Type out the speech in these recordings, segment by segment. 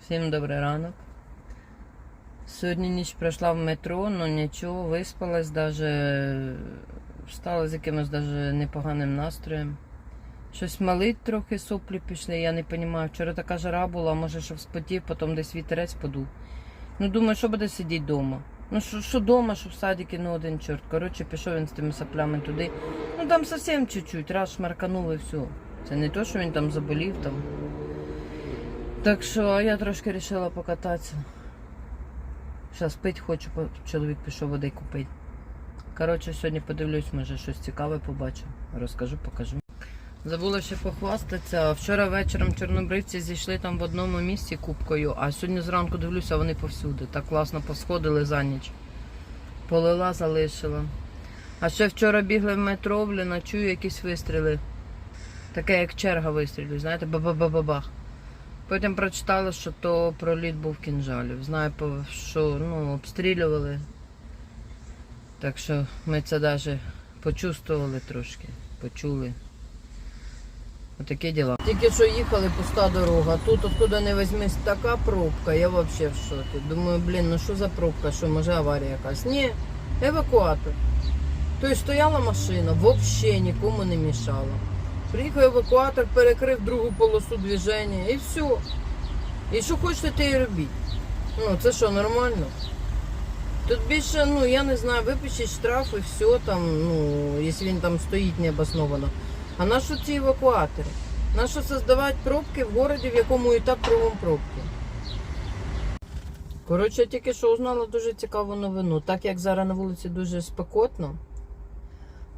Всім добрий ранок. Сьогодні ніч пройшла в метро, але нічого, виспалась, даже встала з якимось даже непоганим настроєм. Щось малить трохи соплі пішли, я не розумію. Вчора така жара була, може, що вспотів, потім десь вітерець подув. Ну, думаю, що буде сидіти вдома. Ну, що, вдома, що в садіки, ну один чорт. Коротше, пішов він з тими соплями туди. Ну там зовсім чуть-чуть, раз шмарканули і все. Це не то, що він там заболів там. Так що я трошки вирішила покататися. Зараз пить хочу, чоловік пішов води купити. Коротше, сьогодні подивлюсь, може щось цікаве побачу. Розкажу, покажу. Забула ще похвастатися. Вчора вечором чорнобривці зійшли там в одному місці кубкою, а сьогодні зранку дивлюся, вони повсюди. Так класно посходили за ніч. Полила, залишила. А ще вчора бігли в метро, блін, а чую якісь вистріли. Таке, як черга вистрілів, знаєте, ба-ба-ба-ба-бах. Потім прочитала, що то проліт був кінжалів. Знаю, що ну, обстрілювали. Так що ми це навіть почувствували трошки, почули. Отакі діла. Тільки що їхали, пуста дорога. Тут откуда не візьмись така пробка, я взагалі в шокі. Думаю, блін, ну що за пробка, що може аварія якась? Ні, евакуатор. Тобто стояла машина, взагалі нікому не мішала. Приїхав евакуатор, перекрив другу полосу движення і все. І що хочете, те і робіть. Ну, це що, нормально? Тут більше, ну, я не знаю, випишіть штраф і все там, ну, якщо він там стоїть необосновано. А на що ці евакуатори? На що создавати пробки в городі, в якому і так кругом пробки? Коротше, я тільки що узнала дуже цікаву новину. Так як зараз на вулиці дуже спекотно,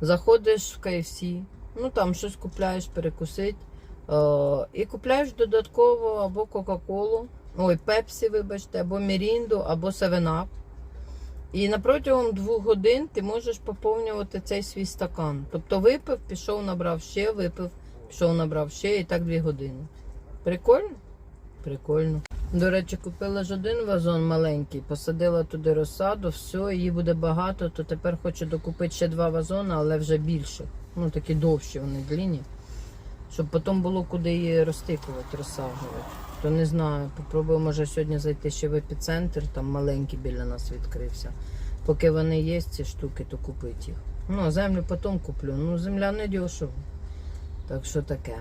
заходиш в KFC, ну там щось купляєш, перекусить. Е, і купляєш додатково або Кока-Колу, ой, Пепсі, вибачте, або Мірінду, або 7-Up. І на протягом двох годин ти можеш поповнювати цей свій стакан. Тобто випив, пішов, набрав ще, випив, пішов, набрав ще, і так дві години. Прикольно? Прикольно. До речі, купила ж один вазон маленький, посадила туди розсаду, все, її буде багато, то тепер хочу докупити ще два вазони, але вже більше. Ну, такі довші вони длинні. Щоб потім було куди її розтикувати, розсаджувати. То не знаю, попробую, може сьогодні зайти ще в епіцентр, там маленький біля нас відкрився. Поки вони є, ці штуки, то купити їх. Ну, а землю потім куплю. Ну, земля не дешево. Так що таке.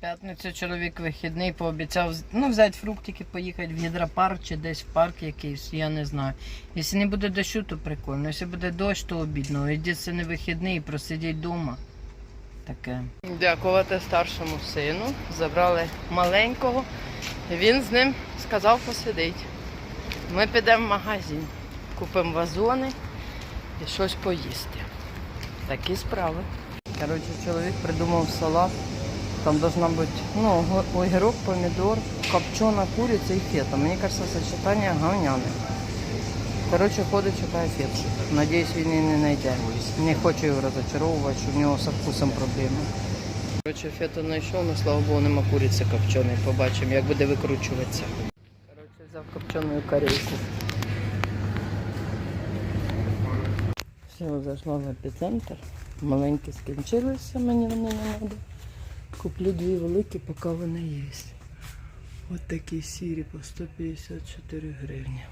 П'ятницю чоловік вихідний пообіцяв ну, взяти фруктики, поїхати в гідропарк чи десь в парк якийсь, я не знаю. Якщо не буде дощу, то прикольно. Якщо буде дощ, то обідно. Єдине не вихідний просидіть вдома. Таке. Дякувати старшому сину. Забрали маленького. Він з ним сказав посидить. Ми підемо в магазин, купимо вазони і щось поїсти. Такі справи. Коротше, чоловік придумав салат. Там должна бути ну, огірок, помідор, копчена куриця і фета. Мені кажется, сочетання говняне. Коротше, ходить, читає фетшу. Надіюсь, він її не знайде. Не хочу його розочаровувати, що в нього з вкусом проблеми. Коротше, фету знайшов, але слава Богу, нема куриці копченої. Побачимо, як буде викручуватися. Коротше, взяв копчену корейку. Все, зайшла в епіцентр. Маленькі скінчилися, мені вони не треба. Куплю дві великі, поки вони є. Ось такі сірі по 154 гривні.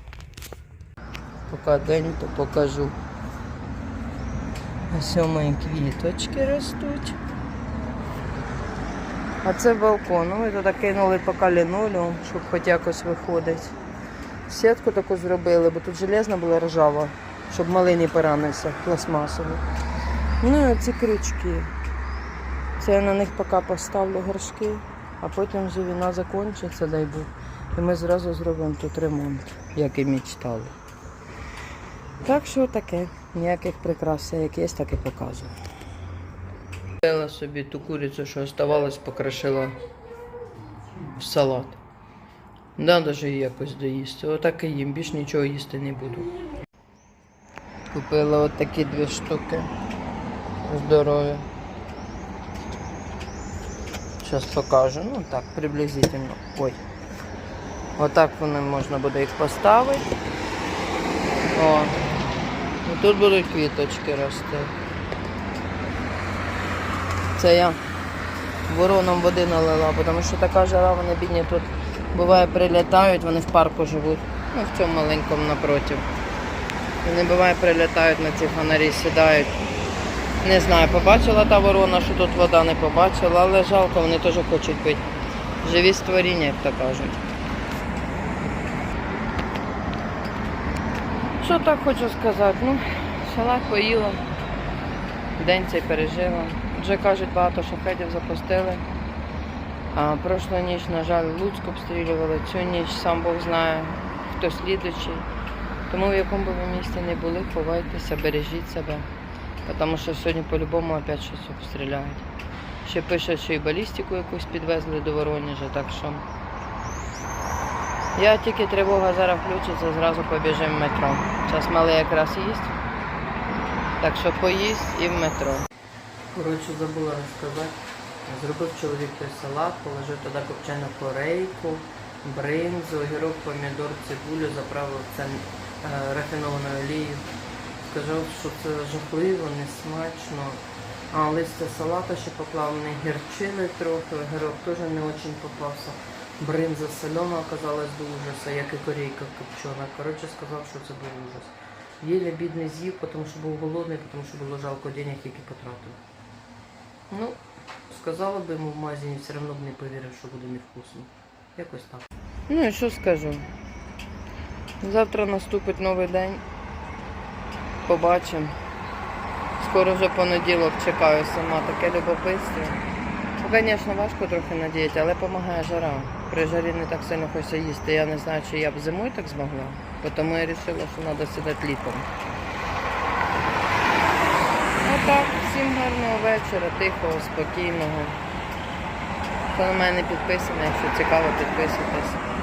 Поки день, то покажу. Ось мої квіточки ростуть. А це балкон. Ну, Ми туди кинули поки лінолеум, щоб хоч якось виходить. Сітку таку зробили, бо тут железна була ржава, щоб малий не поранився, пластмасову. Ну і ці крючки. Це я на них поки поставлю горшки, а потім вже війна закінчиться, дай Бог. І ми зразу зробимо тут ремонт, як і мечтали. Так що таке, ніяких прикрас, як є, так і показую. Взяла собі ту курицю, що оставалась, покрошила в салат. Надо ж її якось доїсти. Отак і їм, більш нічого їсти не буду. Купила отакі дві штуки. Здорові. Зараз покажу. Ну так, приблизительно. Ой. Отак вони можна буде їх поставити. О. І тут будуть квіточки рости. Це я воронам води налила, тому що така жара, вони бідні тут Буває, прилітають, вони в парку живуть. Ну, в цьому маленькому напротив. Вони буває прилітають на ці фонарі, сідають. Не знаю, побачила та ворона, що тут вода не побачила, але жалко, вони теж хочуть пити. Живі створіння, як то кажуть. Що так хочу сказати? Ну, салат поїла, день цей пережила. Вже кажуть, багато шахедів запустили. А прошлу ніч, на жаль, Луцьк обстрілювали, цю ніч сам Бог знає, хто слідуючий. Тому в якому б ви місті не були, ховайтеся, бережіть себе. Тому що сьогодні по-любому опять щось обстріляють. Ще пишуть, що і балістику якусь підвезли до Воронежа, так що. Я тільки тривога зараз включиться, зразу побіжимо в метро. Зараз малий якраз їсть. Так що поїсть і в метро. Коротше, забула розказати. Зробив чоловік той салат, положив туди копчену корейку, бринзу, огірок, помідор, цибулю, заправив це рафінованою олією. Сказав, що це жахливо, несмачно. А листя салата ще поклав, не гірчили трохи, огірок теж не дуже попався. Бринза солена оказалась до ужаса, як і корейка копчена. Коротше, сказав, що це був ужас. Єле бідний з'їв, тому що був голодний, тому що було жалко денег, які потратив. Ну, сказала би йому в магазині, все одно б не повірив, що буде невкусно. Якось так. Ну і що скажу? Завтра наступить новий день. Побачимо. Скоро вже понеділок чекаю сама таке любопитство. Ну, звісно, важко трохи надіяти, але допомагає жара. При жарі не так сильно хочеться їсти. Я не знаю, чи я б зимою так змогла. Тому я вирішила, що треба сідати літом. Отак, всім гарного вечора, тихого, спокійного. Хто на мене підписаний, якщо цікаво, підписуйтесь.